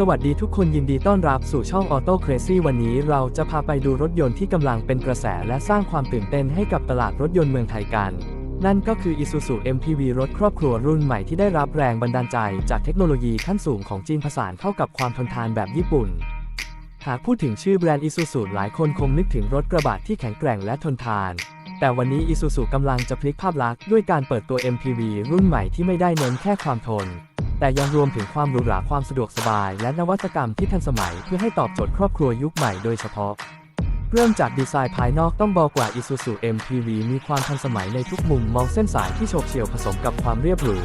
สวัสดีทุกคนยินดีต้อนรับสู่ช่อง Auto Crazy วันนี้เราจะพาไปดูรถยนต์ที่กำลังเป็นกระแสและสร้างความตื่นเต้นให้กับตลาดรถยนต์เมืองไทยกัน นั่นก็คือ Isuzu MPV รถครอบครัวรุ่นใหม่ที่ได้รับแรงบันดาลใจจากเทคโนโลยีขั้นสูงของจีนผสานเข้ากับความทนทานแบบญี่ปุ่น หากพูดถึงชื่อแบรนด์ Isuzu หลายคนคงนึกถึงรถกระบะที่แข็งแกร่งและทนทาน แต่วันนี้ Isuzu กำลังจะพลิกภาพลักษณ์ด้วยการเปิดตัว MPV รุ่นใหม่ที่ไม่ได้เน้นแค่ความทน แต่ยังรวมถึงความหรูหราความสะดวกสบาย และนวัตกรรมที่ทันสมัยเพื่อให้ตอบโจทย์ครอบครัวยุคใหม่โดยเฉพาะ เริ่มจากดีไซน์ภายนอกต้องบอกว่า Isuzu MPV มีความทันสมัยในทุกมุมมองเส้นสายที่โฉบเฉี่ยวผสมกับความเรียบหรู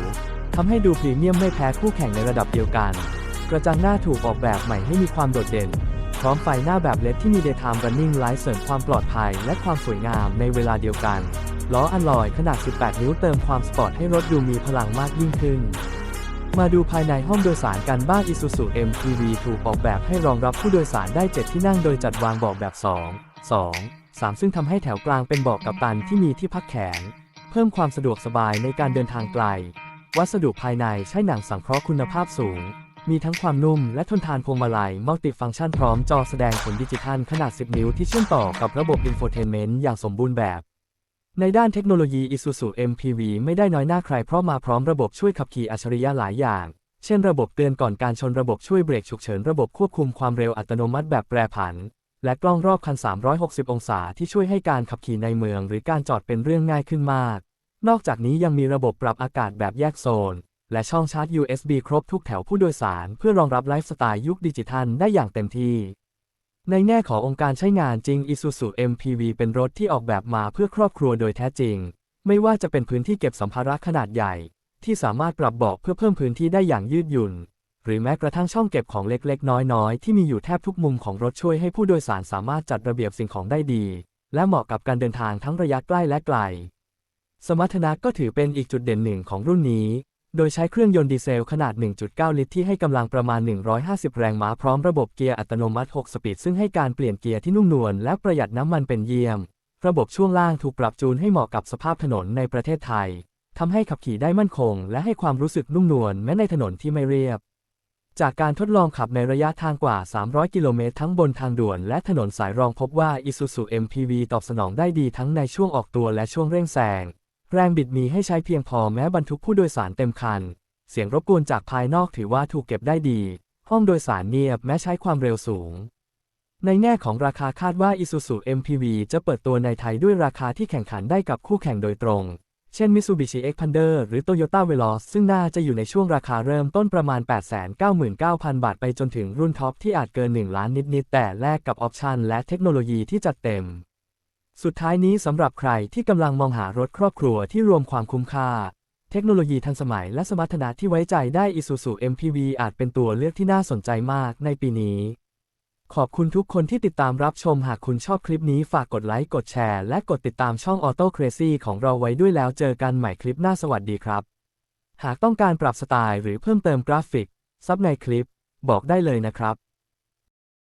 ทำให้ดูพรีเมียมไม่แพ้คู่แข่งในระดับเดียวกัน กระจังหน้าถูกออกแบบใหม่ให้มีความโดดเด่น พร้อมไฟหน้าแบบเลดที่มี Daytime Running Light เสริมความปลอดภัย และความสวยงามในเวลาเดียวกันล้ออัลลอยขนาด 18 นิ้วเติมความสปอร์ตให้รถดูมีพลังมากยิ่งขึ้น มาดูภายในห้องโดยสารกันบ้าง Isuzu MPV ถูกออกแบบให้รองรับผู้โดยสารได้ 7 ที่นั่งโดยจัดวางเบาะแบบ 2 2 3 ซึ่งทำให้แถวกลางเป็นเบาะกัปตันที่มีที่พักแขน เพิ่มความสะดวกสบายในการเดินทางไกล วัสดุภายในใช้หนังสังเคราะห์คุณภาพสูง มีทั้งความนุ่มและทนทานพวงมาลัยมัลติฟังก์ชันพร้อมจอแสดงผลดิจิทัลขนาด 10 นิ้วที่เชื่อมต่อกับระบบอินโฟเทนเมนต์อย่างสมบูรณ์แบบ ในด้านเทคโนโลยี Isuzu MPV ไม่ได้น้อยหน้าใครเพราะมาพร้อมระบบช่วยขับขี่อัจฉริยะหลายอย่าง เช่นระบบเตือนก่อนการชนระบบช่วยเบรกฉุกเฉินระบบควบคุมความเร็วอัตโนมัติแบบแปรผัน และกล้องรอบคัน 360 องศาที่ช่วยให้การขับขี่ในเมือง หรือการจอดเป็นเรื่องง่ายขึ้นมาก นอกจากนี้ยังมีระบบปรับอากาศแบบแยกโซน และช่องชาร์จ USB ครบทุกแถวผู้โดยสาร เพื่อรองรับไลฟ์สไตล์ยุคดิจิทัลได้อย่างเต็มที่ ในแง่ขององค์การใช้งานจริง Isuzu MPV เป็นรถที่ออกแบบมาเพื่อครอบครัวโดยแท้จริง ไม่ว่าจะเป็นพื้นที่เก็บสัมภาระขนาดใหญ่ ที่สามารถปรับเบาะเพื่อเพิ่มพื้นที่ได้อย่างยืดหยุ่น หรือแม้กระทั่งช่องเก็บของเล็กๆ น้อยๆ ที่มีอยู่แทบทุกมุมของรถช่วยให้ผู้โดยสารสามารถจัดระเบียบสิ่งของได้ดี และเหมาะกับการเดินทางทั้งระยะใกล้และไกล สมรรถนะก็ถือเป็นอีกจุดเด่นหนึ่งของรุ่นนี้ โดยใช้เครื่องยนต์ดีเซลขนาด 1.9 ลิตรที่ให้กำลังประมาณ 150 แรงม้าพร้อมระบบเกียร์อัตโนมัติ 6 สปีด ซึ่งให้การเปลี่ยนเกียร์ที่นุ่มนวลและประหยัดน้ำมันเป็นเยี่ยม ระบบช่วงล่างถูกปรับจูนให้เหมาะกับสภาพถนนในประเทศไทยทำให้ขับขี่ได้มั่นคง และให้ความรู้สึกนุ่มนวลแม้ในถนนที่ไม่เรียบ จากการทดลองขับในระยะทางกว่า 300 กิโลเมตรทั้งบนทางด่วนและถนนสายรองพบว่า Isuzu MPV ตอบสนองได้ดีทั้งในช่วงออกตัวและช่วงเร่งแซง แรงบิดมีให้ใช้เพียงพอแม้บรรทุกผู้โดยสารเต็มคัน เสียงรบกวนจากภายนอกถือว่าถูกเก็บได้ดี ห้องโดยสารเงียบแม้ใช้ความเร็วสูง ในแง่ของราคาคาดว่า Isuzu MPV จะเปิดตัวในไทยด้วยราคาที่แข่งขันได้กับคู่แข่งโดยตรง เช่น Mitsubishi Xpander หรือ Toyota Veloz ซึ่งน่าจะอยู่ในช่วงราคาเริ่มต้นประมาณ 899,000 บาทไปจนถึงรุ่นท็อปที่อาจเกิน 1 ล้านนิดๆแต่แลกกับออปชันและเทคโนโลยีที่จัดเต็ม สุดท้ายนี้สำหรับใครที่กำลังมองหารถครอบครัวที่รวมความคุ้มค่า เทคโนโลยีทันสมัยและสมรรถนะที่ไว้ใจได้ Isuzu MPV อาจเป็นตัวเลือกที่น่าสนใจมากในปีนี้ ขอบคุณทุกคนที่ติดตามรับชมหากคุณชอบคลิปนี้ฝากกดไลค์กดแชร์และกดติดตามช่อง Auto Crazy ของเราไว้ด้วยแล้วเจอกันใหม่คลิปหน้าสวัสดีครับ หากต้องการปรับสไตล์หรือเพิ่มเติมกราฟิกซับในคลิป บอกได้เลยนะครับ